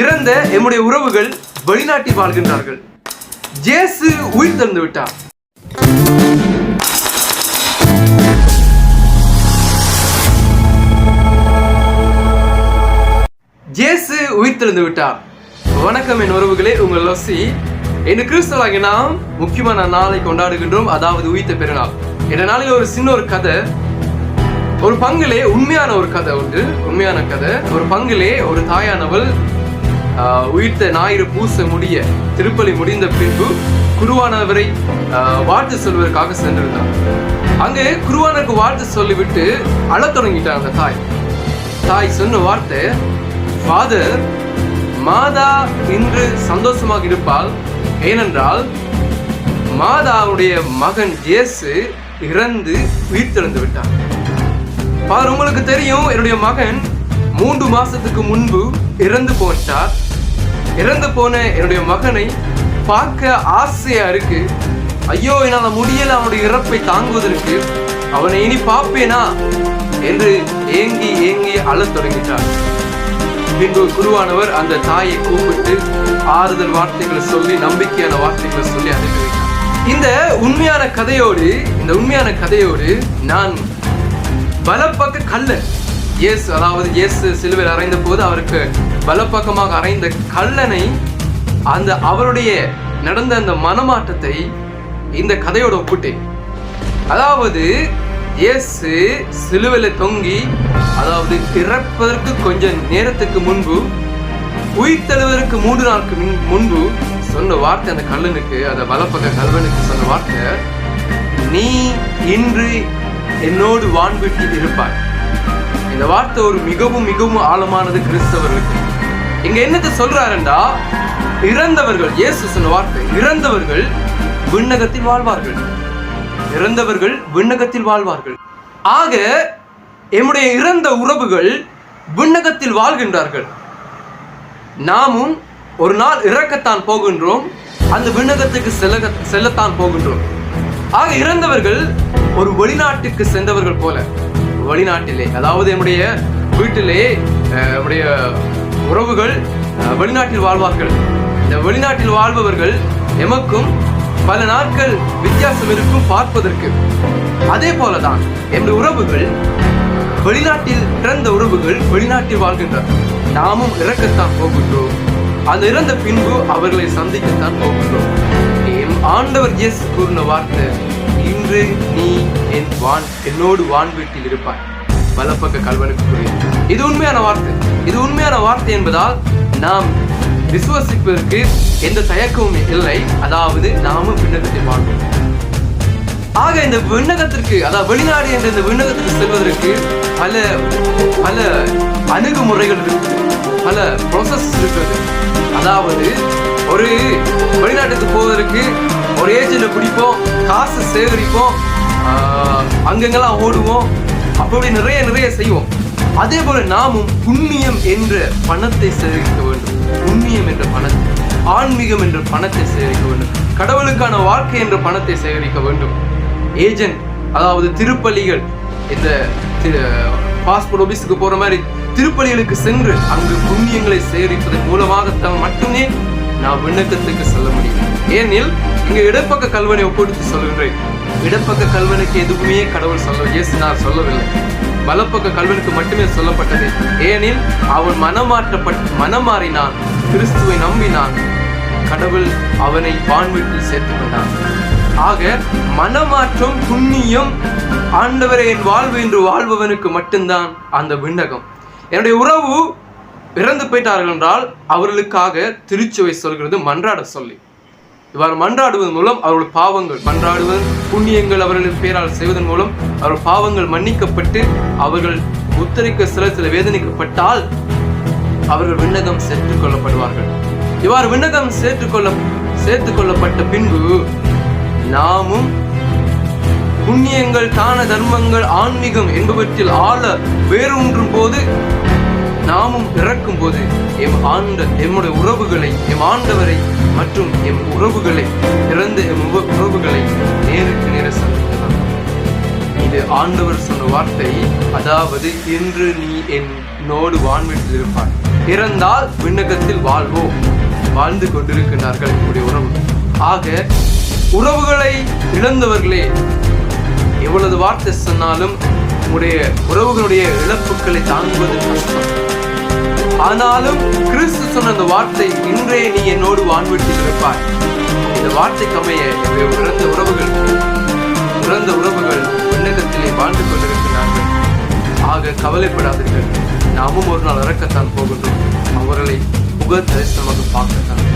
இறந்த எம்முடைய உறவுகள் வெளிநாட்டில் வாழ்கின்றார்கள். ஜேசு உயிர் தந்து விட்டார். ஜேசு உயிர் தெழுந்து விட்டார். வணக்கம் என் உறவுகளே உங்கள் லொசி இந்த கிறிஸ்தவாகி நாம் முக்கியமான நாளை கொண்டாடுகின்றோம் அதாவது உயிர்த்த பெருநாள். இந்த நாளில் ஒரு சின்ன ஒரு கதை ஒரு பங்கிலே உண்மையான ஒரு கதை உண்டு. உண்மையான கதை ஒரு பங்கிலே ஒரு தாயானவள் உயிர்த்த ஞாயிறு பூச முடிய திருப்பலி முடிந்த பின்பு குருவானவரை வாழ்த்து சொல்வதற்காக சென்றிருந்தார். அங்கே குருவானருக்கு வாழ்த்து சொல்லிவிட்டு அழத் தொடங்கிட்டார் அந்த தாய். தாய் சொன்ன வார்த்தை ஃபாதர் மாதா இன்று சந்தோஷமாக இருப்பாள். ஏனென்றால் மாதாவுடைய மகன் இயேசு இறந்து உயிர்த்தெழுந்து விட்டார். பார் உங்களுக்கு தெரியும் என்னுடைய மகன் மூன்று மாசத்துக்கு முன்பு இறந்து போட்டார் இறந்து போன என்னுடைய மகனை பார்க்க ஆசையா இருக்கு ஐயோ என்னால் முடியல அவனுடைய இறப்பை தாங்குவதற்கு. அவனை இனி பார்ப்பேனா? என்று ஏங்கி ஏங்கி அழத் தொடங்கிட்டார். பின்பு குருவானவர் அந்த தாயை கூப்பிட்டு ஆறுதல் வார்த்தைகளை சொல்லி நம்பிக்கையான வார்த்தைகளை சொல்லி அனுப்பி வைத்தார் இந்த உண்மையான கதையோடு இந்த உண்மையான கதையோடு நான் வலப்பக்க கல்ல இயேசு அதாவது இயேசு சிலுவையில் அறைந்த போது அவருக்கு வலப்பக்கமாக அறைந்த கல்லனை அந்த அவருடைய நடந்த அந்த மனமாற்றத்தை இந்த கதையோட ஒப்பிட்டேன். அதாவது இயேசு சிலுவையில் தொங்கி அதாவது இறப்பதற்கு கொஞ்சம் நேரத்துக்கு முன்பு உயிர்த்தெழுவதற்கு மூன்று நாளுக்கு முன்- முன்பு சொன்ன வார்த்தை அந்த கல்லனுக்கு அந்த வலப்பக்க கல்வனுக்கு சொன்ன வார்த்தை நீ இன்று என்னோடு வான்வீட்டில் இருப்பாய். இந்த வார்த்தை ஒரு மிகவும் மிகவும் ஆழமானது கிறிஸ்தவர்களுக்கு. இங்க என்னத்தை சொல்றாருண்டா இறந்தவர்கள் இயேசு சொன்ன வார்த்தை இறந்தவர்கள் விண்ணகத்தில் வாழ்வார்கள். இறந்தவர்கள் விண்ணகத்தில் வாழ்வார்கள். ஆக எம்முடைய இறந்த உறவுகள் விண்ணகத்தில் வாழ்கின்றார்கள். நாமும் ஒரு நாள் இறக்கத்தான் போகின்றோம் அந்த விண்ணகத்துக்கு செல்ல செல்லத்தான் போகின்றோம். ஆக இறந்தவர்கள் ஒரு வெளிநாட்டுக்கு சென்றவர்கள் போல. வெளிநாட்டிலே அதாவது என்னுடைய வீட்டிலே அஹ், உறவுகள் வெளிநாட்டில் வாழ்வார்கள். இந்த வெளிநாட்டில் வாழ்பவர்கள் எமக்கும் பல நாட்கள் வித்தியாசம் இருக்கும் பார்ப்பதற்கு. அதே போலதான் எமது உறவுகள் வெளிநாட்டில் பிறந்த உறவுகள் வெளிநாட்டில் வாழ்கின்றனர் நாமும் இறக்கத்தான் போகின்றோம். அந்த இறந்த பின்பு அவர்களை சந்திக்கத்தான் போகின்றோம். என் ஆண்டவர் இயேசு கூறின வார்த்தை இன்று நீ என் வான் என்னோடு வான் வீட்டில் இருப்பாய். வலப்பக்க கல்வனுக்கு கூறியது. இது உண்மையான வார்த்தை. இது உண்மையான வார்த்தை என்பதால் நாம் விசுவசிப்பதற்கு எந்த தயக்கமும் இல்லை. அதாவது நாமும் விண்ணகத்தை வாழ்வோம் ஆக இந்த விண்ணகத்திற்கு அதாவது வெளிநாடு என்ற இந்த விண்ணகத்திற்கு செல்வதற்கு பல பல அணுகுமுறைகள் இருக்கு. பல ப்ராசஸ் இருக்கிறது அதாவது ஒரு வெளிநாட்டுக்கு போவதற்கு ஒரு ஏஜென்ட் பிடிப்போம் காசு சேகரிப்போம் அங்கங்கெல்லாம் ஓடுவோம் அப்படி நிறைய நிறைய செய்வோம். அதே போல நாமும் புண்ணியம் என்ற பணத்தை சேகரிக்க வேண்டும். புண்ணியம் என்ற பணத்தை ஆன்மீகம் என்ற பணத்தை சேகரிக்க வேண்டும். கடவுளுக்கான வாழ்க்கை என்ற பணத்தை சேகரிக்க வேண்டும். ஏஜென்ட் அதாவது திருப்பலிகள் இந்த பாஸ்போர்ட் ஆபீஸுக்கு போற மாதிரி திருப்பலிகளுக்கு சென்று அங்கு புண்ணியங்களை சேகரிப்பதன் மூலமாகத்தான் மட்டுமே நான் விண்ணக்கத்துக்கு செல்ல முடியும். ஏனெனில் இங்க இடப்பக்க கல்வனை ஒப்பிடுத்து சொல்கின்றேன் இடப்பக்க கல்வனுக்கு எதுவுமே கடவுள் சொல்ல இயேசு நான் சொல்லவில்லை. வலப்பக்க கல்வனுக்கு மட்டுமே சொல்லப்பட்டது. ஏனெனில் அவன் மனமாற்றப்பட்டு மனமாறினான். கிறிஸ்துவை நம்பினான். கடவுள் அவனை வான்வீட்டில் சேர்த்து கொண்டான். ஆக மனமாற்றம் புண்ணியம் ஆண்டவரே என் வாழ்வு என்று வாழ்பவனுக்கு மட்டும்தான் அந்த விண்ணகம். என்னுடைய உறவு இறந்து போயிட்டார்கள் என்றால் அவர்களுக்காக திருச்சுவை சொல்கிறது மன்றாட சொல்லி. இவ்வாறு மன்றாடுவதன் மூலம் அவர்கள் பாவங்கள் மன்றாடுவது புண்ணியங்கள் அவர்களின் பேரால் செய்வதன் மூலம் அவர்கள் பாவங்கள் மன்னிக்கப்பட்டு அவர்கள் உத்தரிக்க சிலத்தில் வேதனைக்கப்பட்டால் அவர்கள் விண்ணகம் சேர்த்துக் கொள்ளப்படுவார்கள். இவ்வாறு விண்ணகம் சேர்த்துக் கொள்ள சேர்த்துக் கொள்ளப்பட்ட பின்பு நாமும் புண்ணியங்கள் தான தர்மங்கள் ஆன்மீகம் என்பவற்றில் ஆள வேரூன்றும் போது நாமும் பிறக்கும் போது எம் ஆண்ட எம்முடைய உறவுகளை எம் ஆண்டவரை மற்றும் எம் உறவுகளை இறந்த எம் உறவுகளை நேருக்கு நேர சந்திக்கலாம் ஆண்டவர் சொன்ன வார்த்தை. அதாவது இன்று நீ என்னோடு வான்வெட்டில் இருப்பாய் இறந்தால் விண்ணகத்தில் வாழ்வோம். வாழ்ந்து கொண்டிருக்கிறார்கள் என்னுடைய உறவு. ஆக உறவுகளை இழந்தவர்களே எவ்வளவு வார்த்தை சொன்னாலும் உங்களுடைய உறவுகளுடைய இழப்புகளை தாங்குவது கஷ்டம். ஆனாலும் கிறிஸ்து சொன்ன அந்த வார்த்தை இன்றே நீ என்னோடு வான்வெட்டில் இருப்பாய் இந்த வார்த்தைக்கு அமைய இறந்த உறவுகள் உறவுகள் விண்ணகத்திலே வாழ்ந்து கொண்டிருக்கிறார்கள். ஆக கவலைப்படாதீர்கள். நாமும் ஒரு நாள் இறக்கத்தான் போகின்றோம். அவர்களை முக தரிசனமாக பார்க்கத்தான்